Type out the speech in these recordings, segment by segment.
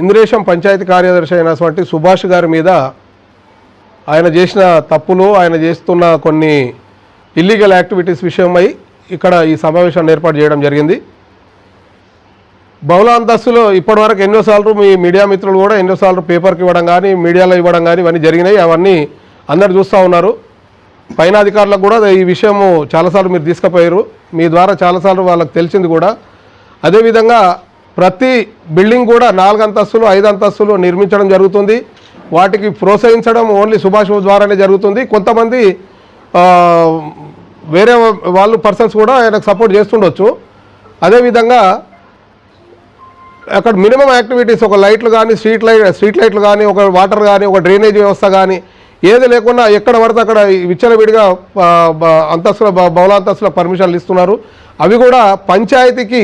ఇంద్రేశం పంచాయతీ కార్యదర్శి అయినటువంటి సుభాష్ గారి మీద ఆయన చేసిన తప్పులు ఆయన చేస్తున్న కొన్ని ఇల్లీగల్ యాక్టివిటీస్ విషయమై ఇక్కడ ఈ సమావేశాన్ని ఏర్పాటు చేయడం జరిగింది. బహుళ అంతస్తులో ఇప్పటివరకు ఎన్నోసార్లు మీ మీడియా మిత్రులు కూడా ఎన్నోసార్లు పేపర్కి ఇవ్వడం కానీ మీడియాలో ఇవ్వడం కానీ ఇవన్నీ జరిగినాయి. అవన్నీ అందరు చూస్తూ ఉన్నారు. పైన అధికారులకు కూడా ఈ విషయము చాలాసార్లు మీరు తీసుకుపోయారు. మీ ద్వారా చాలాసార్లు వాళ్ళకి తెలిసింది కూడా. అదేవిధంగా ప్రతి బిల్డింగ్ కూడా నాలుగు అంతస్తులు ఐదు అంతస్తులు నిర్మించడం జరుగుతుంది. వాటికి ప్రోత్సహించడం ఓన్లీ సుభాష్ ద్వారానే జరుగుతుంది. కొంతమంది వేరే వాళ్ళు పర్సన్స్ కూడా ఆయనకు సపోర్ట్ చేస్తుండొచ్చు. అదేవిధంగా అక్కడ మినిమం యాక్టివిటీస్ ఒక లైట్లు కానీ స్ట్రీట్ లైట్ స్ట్రీట్ లైట్లు కానీ ఒక వాటర్ కానీ ఒక డ్రైనేజ్ వ్యవస్థ కానీ ఏది లేకుండా ఎక్కడ పడితే అక్కడ విచ్చలవిడిగా అంతస్తుల బహుళ అంతస్తుల పర్మిషన్లు ఇస్తున్నారు. అవి కూడా పంచాయతీకి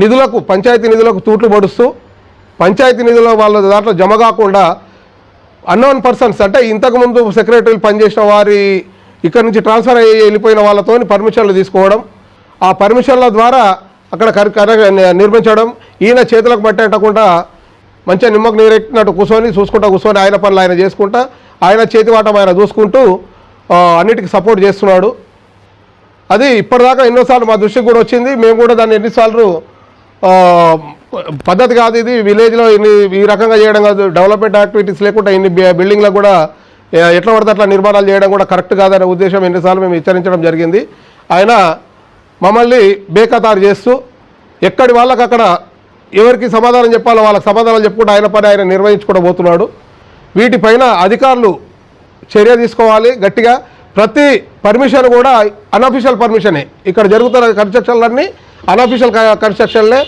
నిధులకు పంచాయతీ నిధులకు తూట్లు పడుస్తూ పంచాయతీ నిధుల వాళ్ళ దాంట్లో జమ కాకుండా అన్నోన్ పర్సన్స్ అంటే ఇంతకుముందు సెక్రటరీలు పనిచేసిన వారి ఇక్కడ నుంచి ట్రాన్స్ఫర్ అయ్యి వెళ్ళిపోయిన వాళ్ళతో పర్మిషన్లు తీసుకోవడం ఆ పర్మిషన్ల ద్వారా అక్కడ కర నిర్మించడం ఈయన చేతులకు పట్టేటకుండా మంచిగా నిమ్మకు నీరెట్టినట్టు కూర్చొని చూసుకుంటా కూర్చొని ఆయన పనులు ఆయన చేసుకుంటా ఆయన చేతివాటం ఆయన చూసుకుంటూ అన్నిటికీ సపోర్ట్ చేస్తున్నాడు. అది ఇప్పటిదాకా ఎన్నోసార్లు మా దృష్టికి కూడా వచ్చింది. మేము కూడా దాన్ని ఎన్నిసార్లు పద్ధతి కాదు ఇది. విలేజ్లో ఇన్ని ఈ రకంగా చేయడం కాదు. డెవలప్మెంట్ యాక్టివిటీస్ లేకుండా ఇన్ని బిల్డింగ్లకు కూడా ఎట్లా పడితే అట్లా నిర్మాణాలు చేయడం కూడా కరెక్ట్ కాదనే ఉద్దేశం ఎన్నిసార్లు మేము హెచ్చరించడం జరిగింది. ఆయన మమ్మల్ని బేఖతారు చేస్తూ ఎక్కడి వాళ్ళకి అక్కడ ఎవరికి సమాధానం చెప్పాలో వాళ్ళకి సమాధానం చెప్పుకుంటూ ఆయన పని ఆయన నిర్వహించుకుంటూ పోతున్నాడు. వీటిపైన అధికారులు చర్య తీసుకోవాలి గట్టిగా. ప్రతి పర్మిషన్ కూడా అన్అఫీషియల్ పర్మిషనే. ఇక్కడ జరుగుతున్న కన్స్ట్రక్షన్లన్నీ అన్అఫీషియల్ కన్స్ట్రక్షన్లే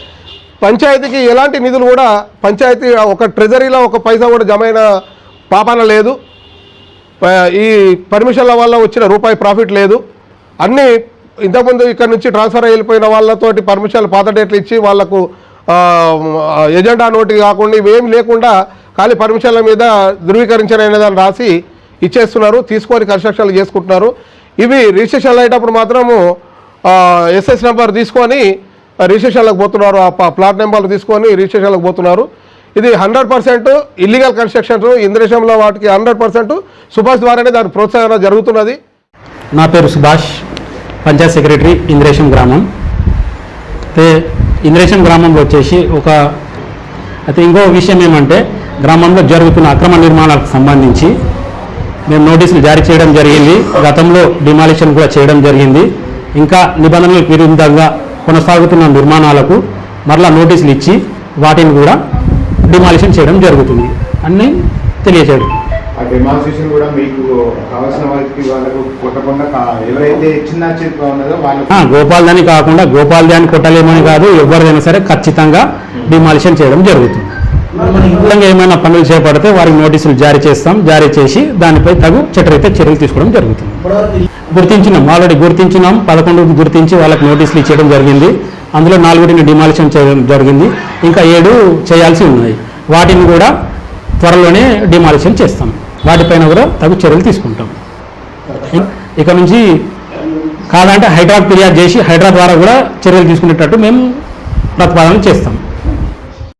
పంచాయతీకి ఎలాంటి నిధులు కూడా పంచాయతీ ఒక ట్రెజరీలో ఒక పైసా కూడా జమైన పాపాన లేదు. ఈ పర్మిషన్ల వల్ల వచ్చిన రూపాయి ప్రాఫిట్ లేదు. అన్నీ ఇంతకుముందు ఇక్కడ నుంచి ట్రాన్స్ఫర్ అయిపోయిన వాళ్ళతోటి పర్మిషన్లు పాత డేట్లు ఇచ్చి వాళ్ళకు ఎజెండా నోటి కాకుండా ఇవేమి లేకుండా ఖాళీ పర్మిషన్ల మీద ధృవీకరించిన రాసి ఇచ్చేస్తున్నారు. తీసుకొని కన్స్ట్రక్షన్లు చేసుకుంటున్నారు. ఇవి రిజిస్ట్రేషన్లు అయ్యేటప్పుడు మాత్రము ఎస్ఎస్ నెంబర్ తీసుకొని రిజిస్ట్రేషన్లకు పోతున్నారు ఆ ప్లాట్ నెంబర్లు తీసుకొని రిజిస్ట్రేషన్లకు పోతున్నారు. ఇది హండ్రెడ్ పర్సెంట్ ఇల్లీగల్ కన్స్ట్రక్షన్స్ ఇంద్రేశంలో వాటికి హండ్రెడ్ పర్సెంట్ సుభాష్ ద్వారానే దాని ప్రోత్సాహన జరుగుతున్నది. నా పేరు సుభాష్ పంచాయత్ సెక్రటరీ ఇంద్రేశం గ్రామం. అయితే ఇంద్రేశం గ్రామంలో వచ్చేసి ఒక అయితే ఇంకో విషయం ఏమంటే గ్రామంలో జరుగుతున్న అక్రమ నిర్మాణాలకు సంబంధించి మేము నోటీసులు జారీ చేయడం జరిగింది. గతంలో డిమాలిషన్ కూడా చేయడం జరిగింది. ఇంకా నిబంధనలకు విరుద్ధంగా కొనసాగుతున్న నిర్మాణాలకు మరలా నోటీసులు ఇచ్చి వాటిని కూడా డిమాలిషన్ చేయడం జరుగుతుంది అన్నీ తెలియజేయడం. ఆ డెమాన్స్ట్రేషన్ కూడా మీకు కావాల్సిన వారికి వాళ్ళకు కొట్టకుండా కా- ఎవరైతే చిన్న చేతిగా ఉన్నదో వాళ్ళకు ఆ, గోపాల్దని కాకుండా గోపాల్ది అని కొట్టలేమని కాదు ఎవరిదైనా సరే ఖచ్చితంగా డిమాలిషన్ చేయడం జరుగుతుంది. ఏమైనా పనులు చేపడితే వారికి నోటీసులు జారీ చేస్తాం జారీ చేసి దానిపై తగు చట్టరీత్యా చర్యలు తీసుకోవడం జరుగుతుంది. గుర్తించినాం ఆల్రెడీ గుర్తించినాం పదకొండు గుర్తించి వాళ్ళకి నోటీసులు ఇచ్చేయడం జరిగింది. అందులో నాలుగుటిని డిమాలిషన్ చేయడం జరిగింది. ఇంకా ఏడు చేయాల్సి ఉన్నాయి. వాటిని కూడా త్వరలోనే డిమాలిషన్ చేస్తాం. వాటిపైన కూడా తగు చర్యలు తీసుకుంటాం. ఇక నుంచి కాదంటే హైడ్రా ఫిర్యాదు చేసి హైడ్రా ద్వారా కూడా చర్యలు తీసుకునేటట్టు మేము ప్రతిపాదన చేస్తాం.